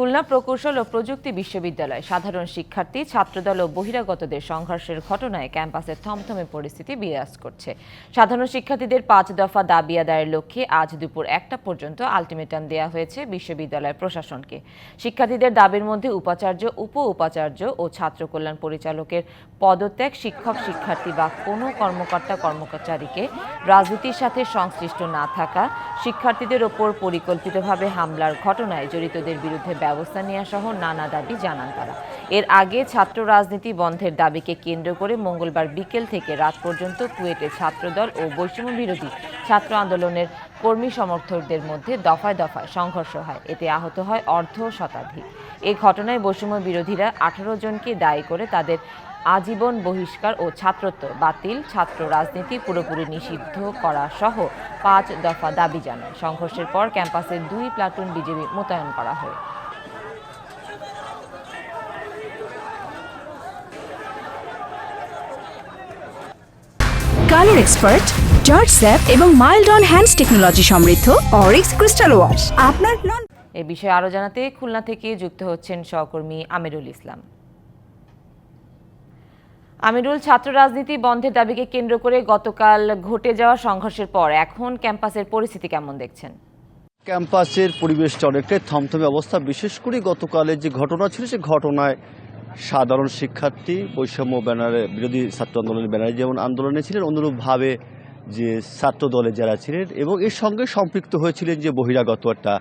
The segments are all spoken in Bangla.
খুলনা প্রকৌশল ও প্রযুক্তি বিশ্ববিদ্যালয়। সাধারণ শিক্ষার্থী, ছাত্রদল ও বহিরাগতদের সংঘর্ষের ঘটনায় ক্যাম্পাসে থমথমে পরিস্থিতি বিরাজ করছে। সাধারণ শিক্ষার্থীদের পাঁচ দফা দাবি আদায়ের লক্ষ্যে আজ দুপুর একটা পর্যন্ত আলটিমেটাম দেওয়া হয়েছে বিশ্ববিদ্যালয় প্রশাসনকে। শিক্ষার্থীদের দাবির মধ্যে উপাচার্য উপ উপাচার্য ও ছাত্র কল্যাণ পরিচালকের পদত্যাগ, শিক্ষক, শিক্ষার্থী বা কোনো কর্মকর্তা, কর্মচারীকে রাজনীতির সাথে সংশ্লিষ্ট না থাকা, শিক্ষার্থীদের ওপর পরিকল্পিতভাবে হামলার ঘটনায় জড়িতদের বিরুদ্ধে ব্যবস্থা নেওয়া সহ নানা দাবি জানান তারা। এর আগে ছাত্র রাজনীতি বন্ধের দাবিকে কেন্দ্র করে মঙ্গলবার বিকেল থেকে রাত পর্যন্ত কুয়েটে ছাত্রদল ও বৈষম্য বিরোধী ছাত্র আন্দোলনের কর্মী সমর্থকদের মধ্যে দফায় দফায় সংঘর্ষ হয়। এতে আহত হয় অর্ধ শতাধিক। এই ঘটনায় বৈষম্য বিরোধীরা আঠারো জনকে দায়ী করে তাদের আজীবন বহিষ্কার ও ছাত্রত্ব বাতিল, ছাত্র রাজনীতি পুরোপুরি নিষিদ্ধ করা সহ পাঁচ দফা দাবি জানায়। সংঘর্ষের পর ক্যাম্পাসে দুই প্লাটুন বিজেপি মোতায়েন করা হয়। কালার এক্সপার্ট জর্জ স্যাপ এবং মাইল্ড অন হ্যান্ডস টেকনোলজি সমৃদ্ধ অরিক্স ক্রিস্টাল ওয়াশ। আপনার নন এ বিষয়ে আরও জানাতে খুলনা থেকে যুক্ত হচ্ছেন সহকর্মী আমিরুল ইসলাম। আমিরুল ছাত্র রাজনীতি বন্ধের দাবিকে কেন্দ্র করে গতকাল ঘটে যাওয়া সংঘর্ষের পর এখন ক্যাম্পাসের পরিস্থিতি কেমন দেখছেন? ক্যাম্পাসের পরিবেশটা অনেকটাই থমথমে অবস্থা। বিশেষ করে গতকালের যে ঘটনা ছিল সে ঘটনায় সাধারণ শিক্ষার্থী, বৈষম্য ব্যানারে, বিরোধী ছাত্র আন্দোলনের ব্যানারে যেমন আন্দোলনে ছিলেন, অনুরূপভাবে যে ছাত্র দলে যারা ছিলেন এবং এর সঙ্গে সম্পৃক্ত হয়েছিলেন যে বহিরাগত একটা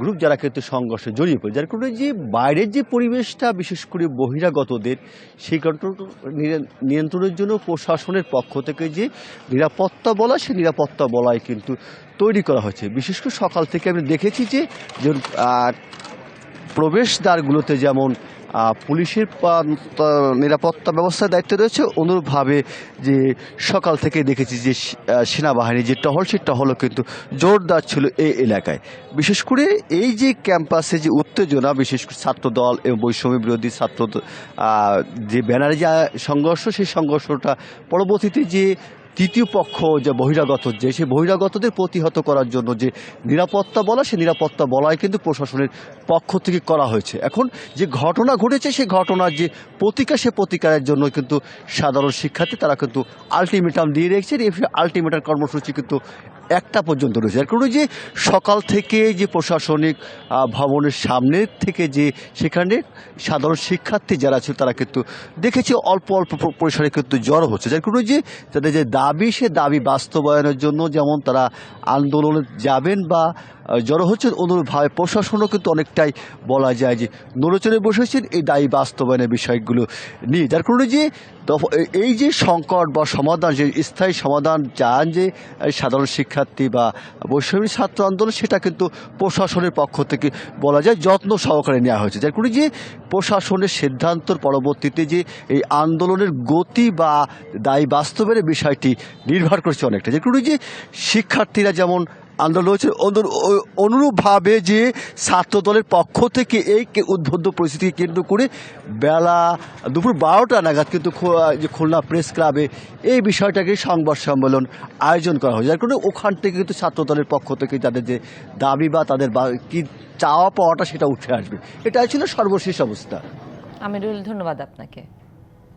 গ্রুপ যারা কিন্তু সংঘর্ষে জড়িয়ে পড়ে, যার কারণে যে বাইরের যে পরিবেশটা, বিশেষ করে বহিরাগতদের, সেই কন্ট্রোল নিয়ন্ত্রণের জন্য প্রশাসনের পক্ষ থেকে যে নিরাপত্তা বলা, সেই নিরাপত্তা বলায় কিন্তু তৈরি করা হয়েছে। বিশেষ করে সকাল থেকে আমি দেখেছি যে প্রবেশদ্বারগুলোতে যেমন পুলিশের নিরাপত্তা ব্যবস্থার দায়িত্ব রয়েছে। অনুরূপভাবে যে সকাল থেকে দেখেছি যে সেনাবাহিনী যে টহল, সেই টহলও কিন্তু জোরদার ছিল এই এলাকায়। বিশেষ করে এই যে ক্যাম্পাসে যে উত্তেজনা, বিশেষ করে ছাত্র দল এবং বৈষম্য বিরোধী ছাত্র যে ব্যানারে যে সংঘর্ষ, সেই সংঘর্ষটা পরবর্তীতে যে তৃতীয় পক্ষ যে বহিরাগত, যে সেই বহিরাগতদের প্রতিহত করার জন্য যে নিরাপত্তা বলা সেই নিরাপত্তা বলায় কিন্তু প্রশাসনের পক্ষ থেকে করা হয়েছে। এখন যে ঘটনা ঘটেছে সেই ঘটনার যে প্রতিকার, সে প্রতিকারের জন্য কিন্তু সাধারণ শিক্ষার্থী তারা কিন্তু আলটিমেটাম দিয়ে রেখেছে এই আলটিমেটাম কর্মসূচি কিন্তু একটা পর্যন্ত রয়েছে। আর কারণে যে সকাল থেকে যে প্রশাসনিক ভবনের সামনে থেকে যে সেখানে সাধারণ শিক্ষার্থী যারা ছিল, তারা কিন্তু দেখেছি অল্প অল্প পরিসরে কিন্তু জড়ো হচ্ছে। যার কারণে যে তাদের যে দাবি, সে দাবি বাস্তবায়নের জন্য যেমন তারা আন্দোলনে যাবেন বা জড়ো হচ্ছেন। অনুরূপভাবে প্রশাসনও কিন্তু অনেকটাই বলা যায় যে নড়েচড়ে বসেছেন এই দায়ী বাস্তবায়নের বিষয়গুলো নিয়ে। যার কারণে যে এই যে সংকট বা সমাধান, যে স্থায়ী সমাধান চান যে সাধারণ শিক্ষার্থী বা বৈষম্য ছাত্র আন্দোলন, সেটা কিন্তু প্রশাসনের পক্ষ থেকে বলা যায় যত্ন সহকারে নেওয়া হয়েছে। যার কারণে যে প্রশাসনের সিদ্ধান্তর পরবর্তীতে যে এই আন্দোলনের গতি বা দায়ী বাস্তবের বিষয়টি নির্ভর করছে অনেকটা। যে কারণে যে শিক্ষার্থীরা যেমন আন্দোলন অনু- অনুরূপভাবে যে ছাত্র দলের পক্ষ থেকে এই উদ্বুদ্ধ পরিস্থিতিকে কেন্দ্র করে বেলা দুপুর বারোটা নাগাদ কিন্তু যে খুলনা প্রেস ক্লাবে এই বিষয়টাকে সংবাদ সম্মেলন আয়োজন করা হয় যার কারণে ওখান থেকে কিন্তু ছাত্র দলের পক্ষ থেকে তাদের যে দাবি বা তাদের কি চাওয়া পাওয়াটা সেটা উঠে আসবে। এটাই ছিল সর্বশেষ অবস্থা। আমিরুল, ধন্যবাদ আপনাকে।